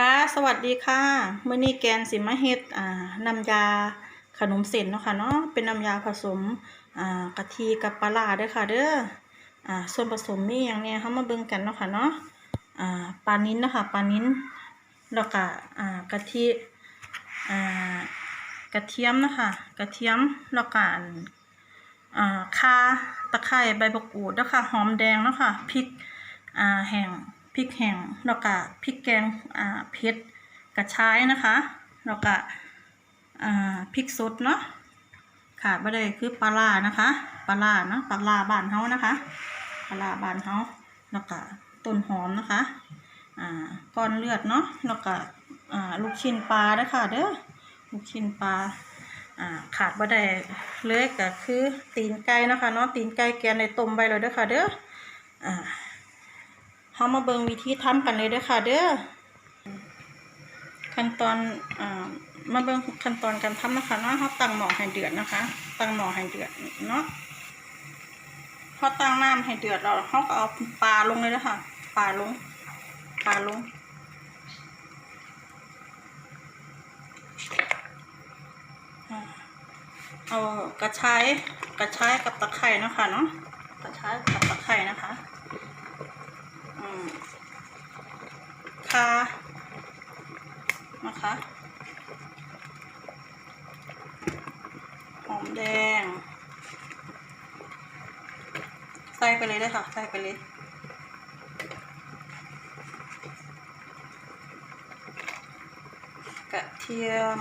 ค่ะ สวัสดีค่ะมื้อนี้แกนสิมาเฮ็ดอ่าน้ำยาขนมเส้นเนาะค่ะเนาะเป็นน้ำยาผสมอ่ากะทิกับปลาร้าเด้อค่ะ เด้ออ่าส่วนผสมมีหยังเนี่ยเฮามาเบิ่งกันเนาะค่ะเนาะอ่าปลานิ้นเนาะค่ะปลานิ้นแล้วก็อ่ากะทิอ่ากระเทียมเนาะคะกระเทียมแล้วก็อันอ่าข่าตะไคร้ใบมะกรูดเด้อค่ะหอมแดงเนาะค่ะพริกอ่าแห้ง พริกแห้งแล้วก็พริกแกงอ่าเผ็ดกระชายนะคะแล้วก็อ่าพริกสดเนาะขาดไม่ได้คือปลาร้านะคะปลาร้าเนาะปลาร้าบ้านเฮานะคะปลาร้าบ้านเฮาแล้วก็ต้นหอมนะคะอ่าก้อนเลือดเนาะแล้วก็อ่าลูกชิ้นปลาด้อค่ะเด้อลูกชิ้นปลาอ่าขาดบ่ได้เลยก็คือตีนไก่นะคะเนาะตีนไก่แกนในต้มไว้เลยเด้อค่ะเด้ออ่า เฮามาเบิงวิธีทำกันเลยเด้อค่ะ เด้อขั้นตอนอ่ามาเบิงขั้นตอนการทำนะคะเนาะเฮาตั้งหม้อให้เดือดนะคะ ตั้งหม้อให้เดือดเนาะพอตั้งน้ำให้เดือดแล้วเฮาก็เอาปลาลงเลยเด้อค่ะปลาลงปลาลงเอากระชายกระชายกับตะไคร้เนะคะเนาะกระชายกับตะไคร้นะคะ คานะคะหอมแดง ใส่ไปเลยได้ค่ะ ใส่ไปเลยกระเทียม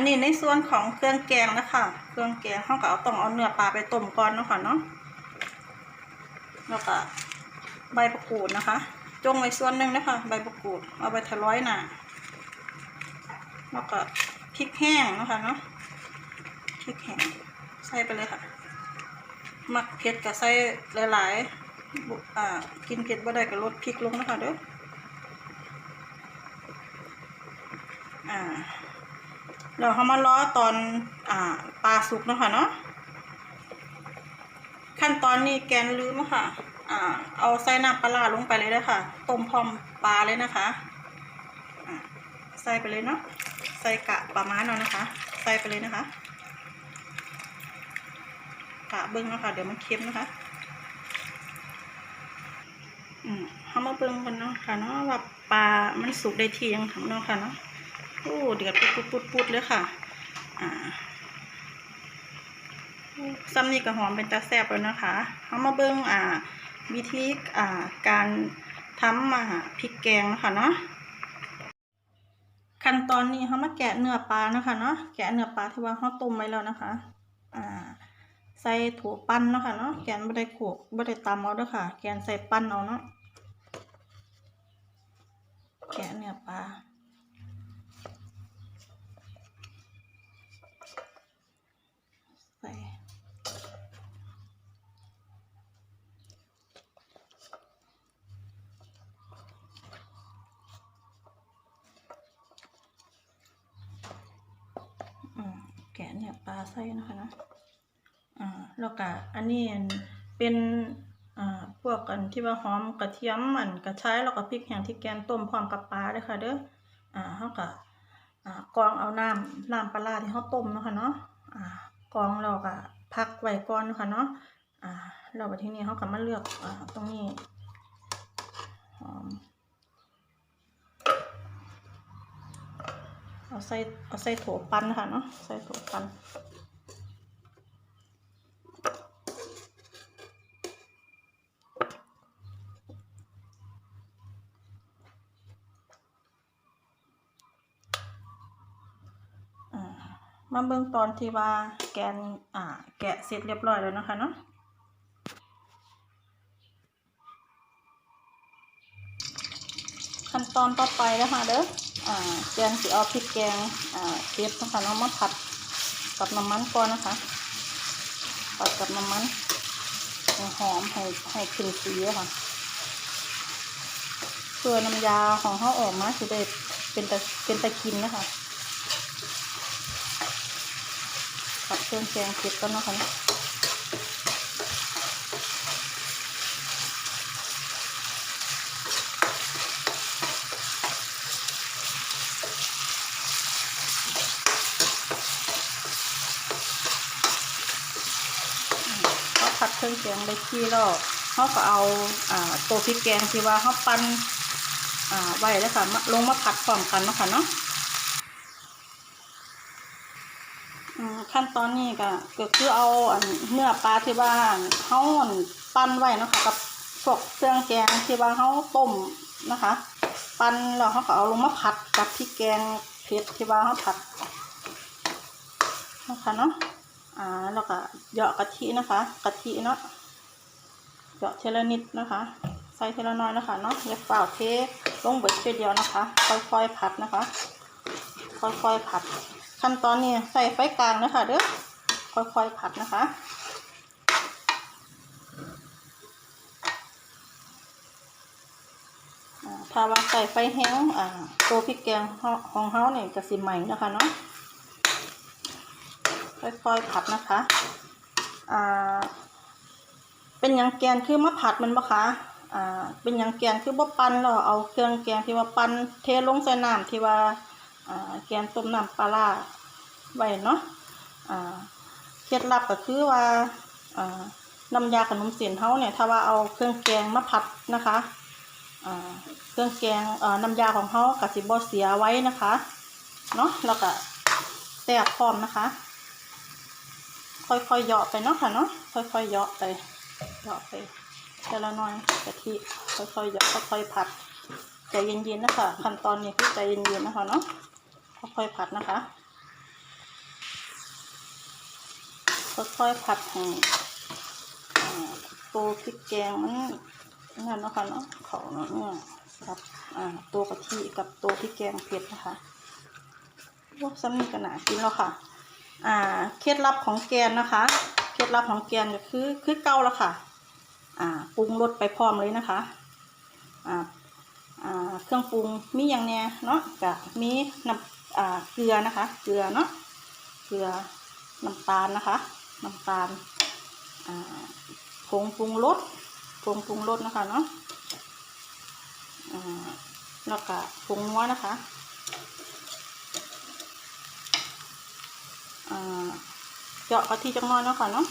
นนี้ในส่วนของเครื่องแกงนะคะเครื่องแกงเขาก็เอาต้องเอาเนื้อปลาไปต้มก่อนนะคะเนาะแล้วก็ใบมะกรูดนะคะ จงไว้ส่วนหนึ่งนะคะใบมะกรูดเอาไปทะร้อยหนาแล้วก็พริกแห้งนะคะเนาะพริกแห้งใส่ไปเลยค่ะมักเผ็ดก็ใส่หลายๆกินเผ็ดบ่ได้ก็ลดพริกลงนะคะเด้ออ่า เดี๋ยวเขามาล้อตอนอ่าปลาสุกเนาะค่ะเนาะขั้นตอนนี้แกนลืมค่ะอ่าเอาใส่น้ำปลาร้าลงไปเลยนะคะต้มพร้อมปลาเลยนะคะใส่ไปเลยเนาะใส่กะประมาณนั้นนะคะ ใส่ไปเลยนะคะกะเบิ้งเนาะคะเดี๋ยวมันเค็มนะคะอืมเขามาเบิ้งกันเนาะค่ะเนาะว่าปลามันสุกได้ที่ยังทำเนาะค่ะเนาะ โอ้เดือดปุดปุดปุดปุดเลยค่ะ อ่าซ้ำนี่ก็หอมเป็นตาแซ่บแล้วนะคะเอามาเบิ้งอ่า วิธีอ่าการทำมาพริกแกงนะคะเนาะขั้นตอนนี้เขามาแกะเนื้อปลานะคะเนาะแกะเนื้อปลาที่ว่าเขาต้มไว้แล้วนะคะ อ่า ใส่ถั่วปั้นเนาะคะเนาะแกนไม่ได้โขลกไม่ได้ตำเอาด้วยค่ะ แกนใส่ปั้นเอาเนาะแกะเนื้อปลา ใส่อืมแกะเนี่ยปลาใส่นะคะเนาะอ่าแล้วก็อันนี้เป็นอ่าพวกอันที่ว่าหอมกระเทียมอันกระชายแล้วก็พริกแห้งที่แกนต้มพร้อมกับปลาเด้อค่ะเด้ออ่าเฮาก็อ่ากรองเอาน้ำน้ำปลาร้าที่เฮาต้มนะคะเนาะอ่ากรองแล้วก็พักไว้ก่อนนะค่ะเนาะอ่าแล้วบัดทีนี้เฮาก็มาเลือกอ่าตรงนี้หอม เอาใส่เอาใส่โถปั้นค่ะเนาะใส่โถปั้นอ่ามาเบิ่งตอนที่ว่าแกนอ่าแกะเสร็จเรียบร้อยแล้วนะคะเนาะขั้นตอนต่อไปนะคะเด้อ แกนสิเอาพริกแกงอ่าเก็บนะคะนาะมาผัดกับน้ำมันก่อนนะคะผัดกับน้ำมันให้หอมให้ให้ขึ้นสีค่ะเพื่อน้ำยาของเขาออกมาสิได้เป็นตะเป็นตะกินนะคะผัดเครื่องแกงเก็บกันนะคะ ครื่องแกงได้ที่แล้วเขาก็เอาอตัวพริกแกงที่ว่าเขาปั้นไว้แล้วค่ะลงมาผัดพร้อมกันเนาะค่ะเนาะขั้นตอนนี้ก็ก็คือเอาเนื้อปลาที่ว่าเขาปั้นไว้นะคะกับพวกเครื่องแกงที่ว่าเขาต้มนะคะ ปั้นแล้วเขาก็เอาลงมาผัดกับพริกแกงเผ็ดที่ว่าเขาผัดนะคะเนาะ อ่าแล้วก็เหยาะกะทินะคะกะทิเนาะเหยาะเทละนิดนะคะ ใส่เทละน้อยนะคะเนาะอย่าเปล่าเทลงเบิดเทีเดียวนะคะ ค่อยๆผัดนะคะ ค่อยๆผัด ขั้นตอนนี้ใส่ไฟกลางนะคะเด้อค่อยๆผัดนะคะถ้าว่าใส่ไฟแห้งอ่าตัวพริกแกงของเฮาเนี่ยจะสิใหม่นะคะเนาะ ค่อยๆผัดนะคะอ่าเป็นยังแกนคือมะผัดมันบ่คะอ่าเป็นยังแกนคือบ่ปั้นแล้วเอาเครื่องแกงที่ว่าปั้นเทลงใส่น้ำที่ว่าอ่าแกงต้มน้ำปลาร้าไว้เนาะอ่าเคล็ดลับก็คือว่าอ่าน้ำยาขนมเสียนเฮาเนี่ยถ้าว่าเอาเครื่องแกงมาผัดนะคะอ่าเครื่องแกงอ่อน้ำยาของเฮาก็สิบ่เสียไว้นะคะ เนาะแล้วก็แซ่บพร้อมนะคะ ค่อยๆเหยาะไปเนาะค่ะเนาะค่อยๆเหยาะไปเหยาะไปแต่ละน้อยกะทิค่อยๆเหยาะค่อยๆผัดใจเย็นๆนะคะขั้นตอนนี้คือใจเย็นๆนะคะเนาะค่อยๆผัดนะคะ ค่อยๆผัดให้อ่าตัวพริกแกงมันนั่นนะคะเนาะเขาเนาะเนี่ยกับตัวกะทิกับตัวพริกแกงเผ็ดนะคะพวกซ้ำนี่ก็น่ากินแล้วค่ะ อ่าเคล็ดลับของแกนนะคะ เคล็ดลับของแกนก็คือคือเกาแล้วค่ะอ่าปรุงรสไปพร้อมเลยนะคะอ่าอ่าเครื่องปรุงมีอย่างเนี้ยเนาะกับมีน้ำอ่าเกลือนะคะเกลือเนาะเกลือน้ำตาลนะคะน้ำตาลอ่าผงปรุงรสผงปรุงรสนะคะเนาะอ่าแล้วก็ผงนัวนะคะ อ่า เจาะกะทิจังน้อยเนาะค่ะเนาะ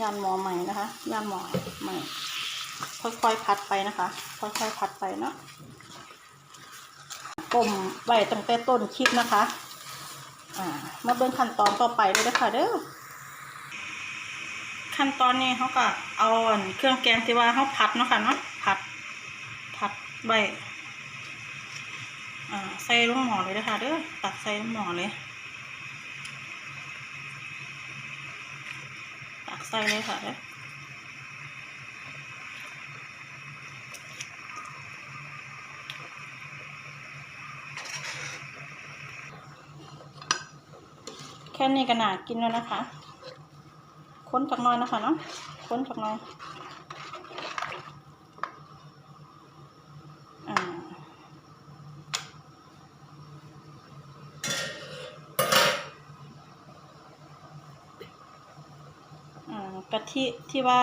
ยานหมอใหม่นะคะยานหมอใหม่ ค่อยๆพัดไปนะคะ ค่อยๆพัดไปเนาะต้มไว้ตั้งแต่ต้นคลิปนะคะ อ่า มาเบิ่งขั้นตอนต่อไปเลยนะคะเด้อขั้นตอนนี้เขาก็เอาเครื่องแกงที่ว่าเขาผัดเนาะค่ะเนาะผัดผัดใบอ่าใส่ลงหม้อเลยนะคะเด้อตักใส่ลงหม้อเลย ตัก ใส่เลยค่ะเด้อแค่นี้ก็น่ากินแล้วนะคะ ค้นจักน้อยนะคะเนาะ ค้นจักน้อย อ่า อ่า กะทิที่ว่า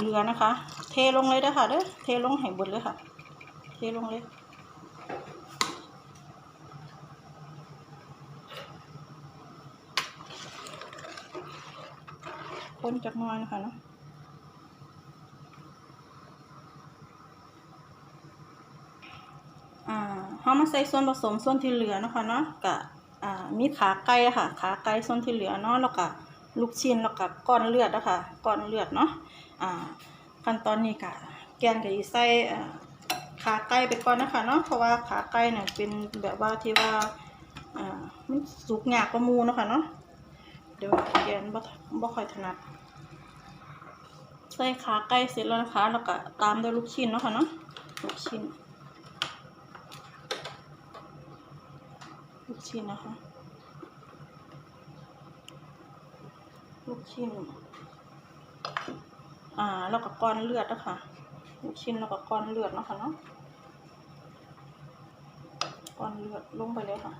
เรือนะคะ เทลงเลยเด้อค่ะเด้อเทลงให้บดเลยค่ะ เทลงเลยคนจักน้อยนะคะเนาะอ่าเฮามาใส่ส่วนผสมส่วนที่เหลือนะคะเนาะกะอ่ามีขาไก่ค่ะ ขาไก่ส่วนที่เหลือเนาะแล้วก็ ลูกชิ้นแล้วก็ก้อนเลือดนะคะก้อนเลือดเนาะอ่าขั้นตอนนี้กะแกนก็สิใส่ขาไก่ไปก่อนนะคะเนาะเพราะว่าขาไก่เนี่ยเป็นแบบว่าที่ว่าอ่ามันสุกยากกว่าหมูนะคะเนาะเดี๋ยวแกนบ่บ่ค่อยถนัดใส่ขาไก่เสร็จแล้วนะคะแล้วก็ตามด้วยลูกชิ้นเนาะค่ะเนาะลูกชิ้นลูกชิ้นนะคะ ลูกชิ้น อ่าแล้วก็ก้อนเลือดนะคะลูกชิ้นแล้วก็ก้อนเลือดนะคะเนาะก้อนเลือดลงไปเลยค่ะ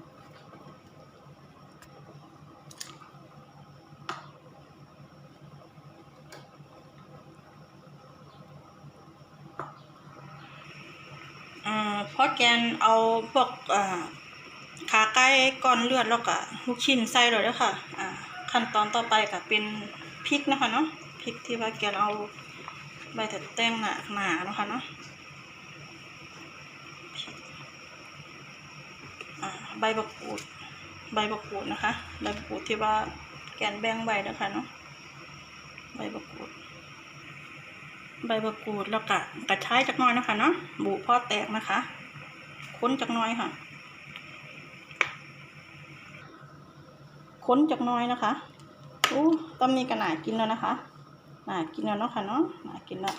อ่าพอแกนเอาพวกอ่าขาไก่ก้อนเลือดแล้วก็ลูกชิ้นใส่เลยด้อค่ะอ่า ขั้นตอนต่อไปก็เป็นพริกนะคะเนาะพริกที่ว่าแกนเอาใบแต่แต้งหนาหนานะคะเนาะใบบักกูดใบบักกูดนะคะใบบักกูดที่ว่าแกนแบ่งใบนะคะเนาะใบบักกูดใบบักกูดแล้วก็กระชายจักน้อยนะคะเนาะบุพ่อแตกนะคะ ค้นจักน้อยค่ะ ค้นจักน้อยนะคะอู้ตำนี้ก็น่ากินแล้วนะคะน่ากินแล้วเนาะค่ะเนาะน่ากินแล้ว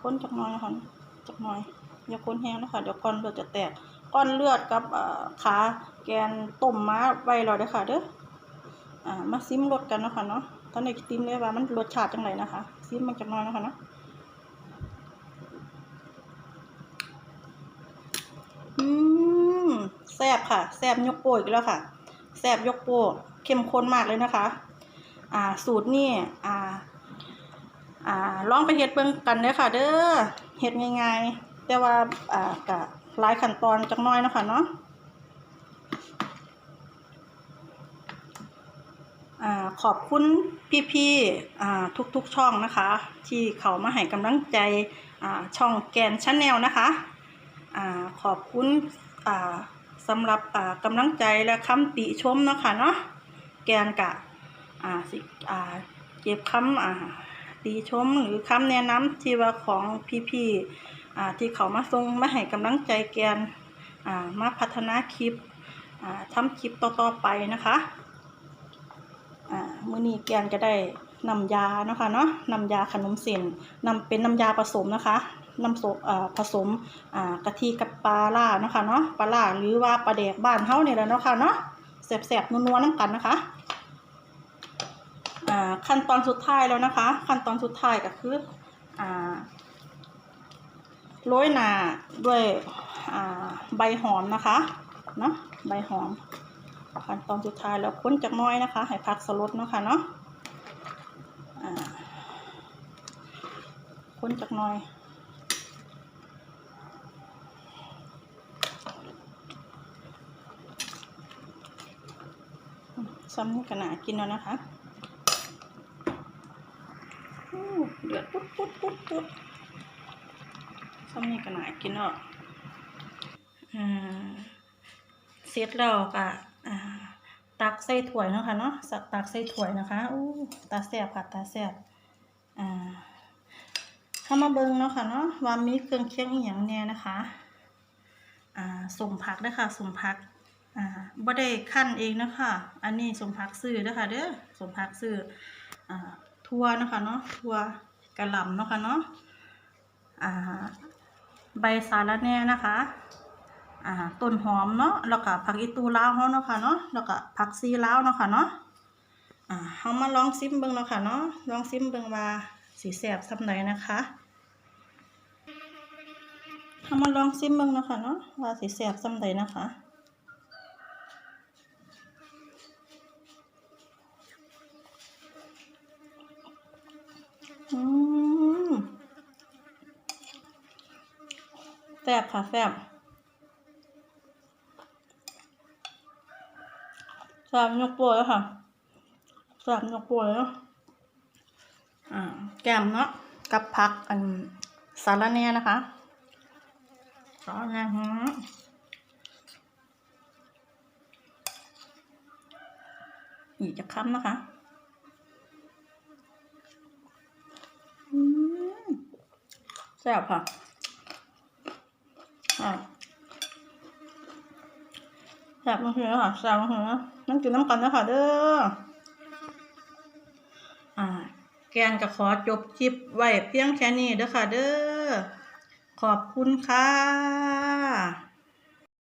ค้นจักน้อยนะคะจักน้อยอย่าค้นแห้งนะคะเดี๋ยวก้อนเลือดจะแตกก้อนเลือดกับเอ่อขาแกนต้มมาไว้แล้วเด้อค่ะเด้ออ่ามาซิมรสกันเนาะค่ะเนาะตอนนี้ติมเลยว่ามันรสชาติจังไรนะคะซิมมันจักน้อยนะคะเนาะอืม แซบค่ะแซบยกโป้อีกแล้วค่ะแซบยกโป้เข้มข้นมากเลยนะคะ อ่าสูตรนี่อ่า อ่าลองไปเฮ็ดเบิ่งกันเด้อค่ะ เด้อเฮ็ดง่ายๆแต่ว่าอ่ากะหลายขั้นตอนจักน้อยนะคะเนาะอ่าขอบคุณพี่ๆอ่าทุกๆช่องนะคะ ที่เขามาให้กำลังใจอ่าช่องแกนชาแนลนะคะอ่าขอบคุณอ่า สำหรับอ่ากำลังใจและคำติชมเนาะค่ะเนาะแกนกะอ่าสิอ่าเก็บคำอ่าติชมหรือคำแนะนำที่ว่าของพี่ๆอ่าที่เขามาส่งมาให้กำลังใจแกนอ่ามาพัฒนาคลิปอ่าทำคลิปต่อๆไปนะคะอ่ามือนี้แกนก็ได้นำยาเนาะค่ะเนาะนำยาขนมเส้นนำเป็นน้ำยาผสมนะคะ น้ำสมผสมกะทิกับปลาล่านะคะเนาะปลาล่าหรือว่าปลาแดกบ้านเฮาเนี่ยแหละเนาะค่ะเนาะแสบๆนัวๆน้ำกันนะคะขั้นตอนสุดท้ายแล้วนะคะ ขั้นตอนสุดท้ายก็คือโรยหนาด้วยใบหอมนะคะเนาะใบหอม ขั้นตอนสุดท้ายแล้วค้นจากน้อยนะคะ ให้พักสลดเนาะค่ะเนาะอ่าค้นจากน้อย ซ้ำนี่ก็น่ากินแล้วนะคะอู้เดือดปุ๊ดปุ๊ดปุ๊ดปุ๊ดซ้ำนี่ก็น่ากินแล้วอ่าเสร็จแล้วก็อ่าตักใส่ถ้วยเนาะคะเนาะสักตักใส่ถ้วยนะคะอู้ตาแซบค่ะตาแซบอ่าเข้ามาเบิ่งเนาะค่ะเนาะว่ามีเครื่องเคียงอหย่างแน่นะคะอ่าสมผักเด้ค่ะสมผัก อ่าบ่ได้คั่นเองนะคะ อันนี้สมผักซื้อเด้อค่ะเด้อสมผักซื้ออ่าทั่วนะคะเนาะทั่วกระหล่ำนะคะเนาะอ่าใบสาระแน่นะคะอ่าต้นหอมเนาะแล้วก็ผักอีตูลาวเฮาเนาะค่ะเนาะแล้วก็ผักซีล้าวเนาะค่ะเนาะอ่าเฮามาลองซิมเบิ่งเนาะค่ะเนาะลองซิมเบิ่งว่าสิแซ่บซำใดนะคะเฮามาลองซิมเบิ่งเนาะค่ะเนาะว่าสิแซ่บซำใดนะคะ อืมแซ่บค่ะแซ่บแซ่บยกโปรยแล้วค่ะแซ่บยกโปรยแล้วอ่าแกมเนาะกับผักอันสาระแน่นะคะสาระแน่ฮะอีกจะค้ำนะคะอืมแซ่บค่ะ แซ่บมากเลยค่ะแซ่บมากเลยนะนั่งกินน้ำกันนะคะเด้ออ่า แกงก็ขอจบคลิปไว้เพียงแค่นี้เด้อค่ะเด้อขอบคุณค่ะ